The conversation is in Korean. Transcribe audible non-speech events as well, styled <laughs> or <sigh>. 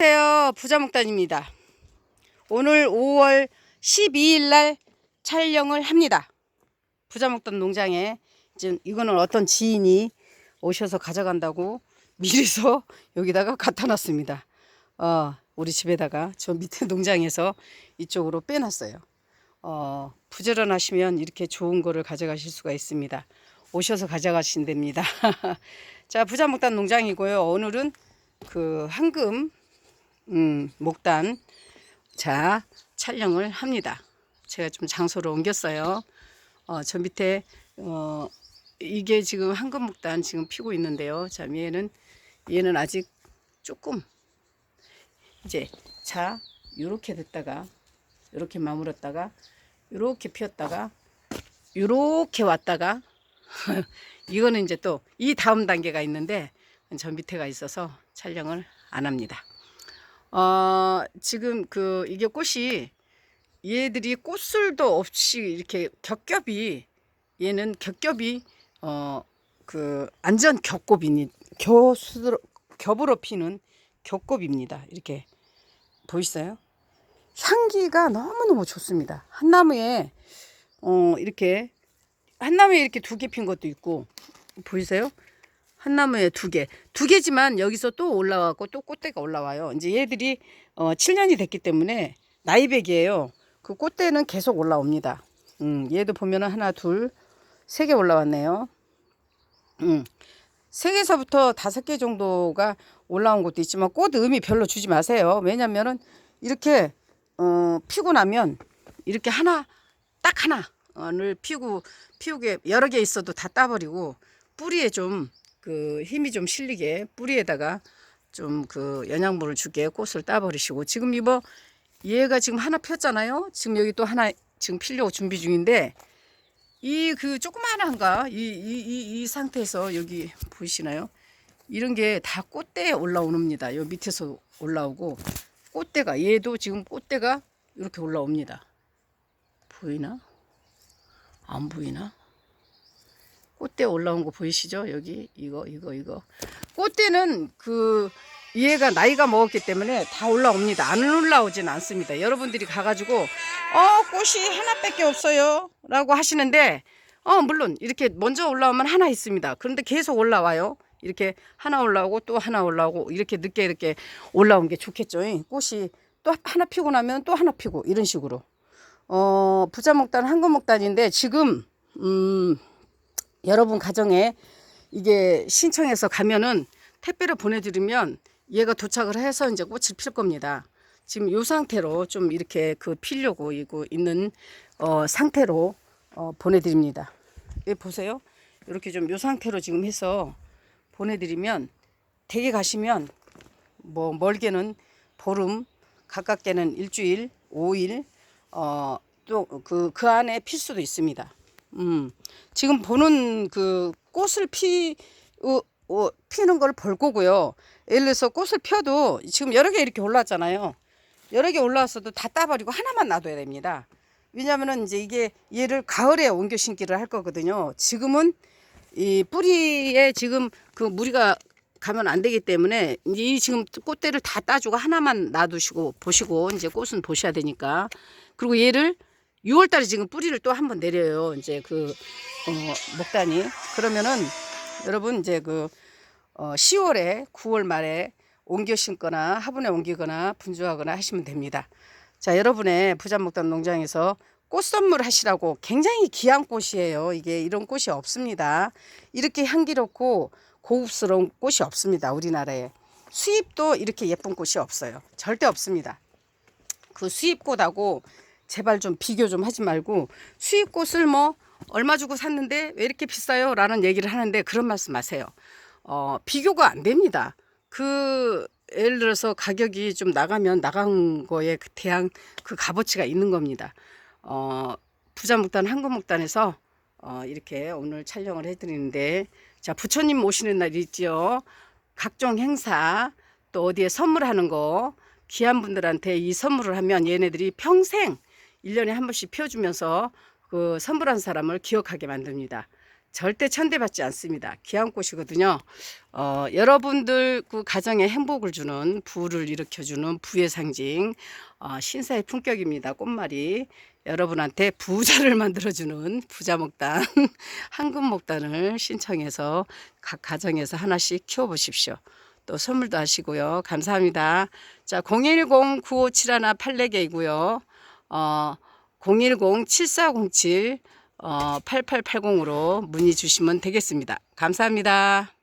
안녕하세요. 부자목단입니다. 오늘 5월 12일 날 촬영을 합니다. 부자목단 농장에 지금 이거는 어떤 지인이 오셔서 가져간다고 미리서 <laughs> 여기다가 갖다 놨습니다. 어, 우리 집에다가 저 밑에 농장에서 이쪽으로 빼놨어요. 어, 부지런하시면 이렇게 좋은 거를 가져가실 수가 있습니다. 오셔서 가져가신답니다. <laughs> 자, 부자목단 농장이고요. 오늘은 그 황금 음, 목단 자 촬영을 합니다. 제가 좀 장소를 옮겼어요. 어, 저 밑에 어, 이게 지금 황금 목단 지금 피고 있는데요. 자 얘는 얘는 아직 조금 이제 자 요렇게 됐다가 요렇게 마무렸다가 요렇게 피었다가 요렇게 왔다가 <laughs> 이거는 이제 또 이 다음 단계가 있는데 저 밑에가 있어서 촬영을 안 합니다. 어, 지금 그 이게 꽃이 얘들이 꽃술도 없이 이렇게 겹겹이 얘는 겹겹이 어 그 안전 겹곱이니 겹으로 겹으로 피는 겹곱입니다. 이렇게 보이세요? 향기가 너무너무 좋습니다. 한 나무에 어 이렇게 한 나무에 이렇게 두 개 핀 것도 있고 보이세요? 한 나무에 두 개. 두 개지만 여기서 또 올라와고 또 꽃대가 올라와요. 이제 얘들이 어 7년이 됐기 때문에 나이백이에요. 그 꽃대는 계속 올라옵니다. 음, 얘도 보면은 하나, 둘, 세 개 올라왔네요. 음. 세 개서부터 다섯 개 정도가 올라온 것도 있지만 꽃 의미 별로 주지 마세요. 왜냐면은 이렇게 어 피고 나면 이렇게 하나 딱 하나를 피고 피우게 여러 개 있어도 다 따버리고 뿌리에 좀 그 힘이 좀 실리게 뿌리에다가 좀 그 영양분을 주게 꽃을 따버리시고 지금 이거 얘가 지금 하나 폈잖아요. 지금 여기 또 하나 지금 피려고 준비 중인데 이 그 조그만한가 이 이 이 이 상태에서 여기 보이시나요? 이런 게 다 꽃대에 올라옵니다. 요 밑에서 올라오고 꽃대가 얘도 지금 꽃대가 이렇게 올라옵니다. 보이나? 안 보이나? 꽃대 올라온 거 보이시죠? 여기 이거 이거 이거 꽃대는 그 얘가 나이가 먹었기 때문에 다 올라옵니다. 안 올라오진 않습니다. 여러분들이 가가지고 어 꽃이 하나밖에 없어요 라고 하시는데 어 물론 이렇게 먼저 올라오면 하나 있습니다. 그런데 계속 올라와요. 이렇게 하나 올라오고 또 하나 올라오고 이렇게 늦게 이렇게 올라온 게 좋겠죠. 꽃이 또 하나 피고 나면 또 하나 피고 이런 식으로 어 부자 목단 한금 목단인데 지금 음 여러분 가정에 이게 신청해서 가면은 택배를 보내드리면 얘가 도착을 해서 이제 꽃을 필 겁니다. 지금 이 상태로 좀 이렇게 그 피려고 이거 있는 어, 상태로 어, 보내드립니다. 여기 보세요. 이렇게 좀 이 상태로 지금 해서 보내드리면 댁에 가시면 뭐 멀게는 보름, 가깝게는 일주일, 오일, 어, 또 그 그 안에 필 수도 있습니다. 음, 지금 보는 그 꽃을 피, 어, 어, 피는 걸 볼 거고요. 예를 들어서 꽃을 펴도 지금 여러 개 이렇게 올라왔잖아요. 여러 개 올라왔어도 다 따버리고 하나만 놔둬야 됩니다. 왜냐면은 이제 이게 얘를 가을에 옮겨 심기를 할 거거든요. 지금은 이 뿌리에 지금 그 무리가 가면 안 되기 때문에 이 지금 꽃대를 다 따주고 하나만 놔두시고 보시고 이제 꽃은 보셔야 되니까 그리고 얘를 6월 달에 지금 뿌리를 또 한 번 내려요. 이제 그 어, 목단이 그러면은 여러분 이제 그 어, 10월에 9월 말에 옮겨 심거나 화분에 옮기거나 분주하거나 하시면 됩니다. 자, 여러분의 부자목단 농장에서 꽃 선물 하시라고 굉장히 귀한 꽃이에요. 이게 이런 꽃이 없습니다. 이렇게 향기롭고 고급스러운 꽃이 없습니다. 우리나라에. 수입도 이렇게 예쁜 꽃이 없어요. 절대 없습니다. 그 수입꽃하고 제발 좀 비교 좀 하지 말고 수입꽃을 뭐 얼마 주고 샀는데 왜 이렇게 비싸요? 라는 얘기를 하는데 그런 말씀 마세요. 어, 비교가 안 됩니다. 그 예를 들어서 가격이 좀 나가면 나간 거에 그 대한 그 값어치가 있는 겁니다. 어, 부자목단 한국목단에서 어, 이렇게 오늘 촬영을 해드리는데 자 부처님 오시는 날 있지요. 각종 행사 또 어디에 선물하는 거 귀한 분들한테 이 선물을 하면 얘네들이 평생 일년에한 번씩 피워주면서 그 선물한 사람을 기억하게 만듭니다. 절대 천대받지 않습니다. 귀한 꽃이거든요. 어, 여러분들 그 가정에 행복을 주는 부를 일으켜주는 부의 상징 어, 신사의 품격입니다. 꽃말이 여러분한테 부자를 <laughs> 만들어주는 부자 목단 <laughs> 황금 목단을 신청해서 각 가정에서 하나씩 키워보십시오. 또 선물도 하시고요. 감사합니다. 자, 010-9571-84개이고요. 어, 010-7407 어, 8880으로 문의 주시면 되겠습니다. 감사합니다.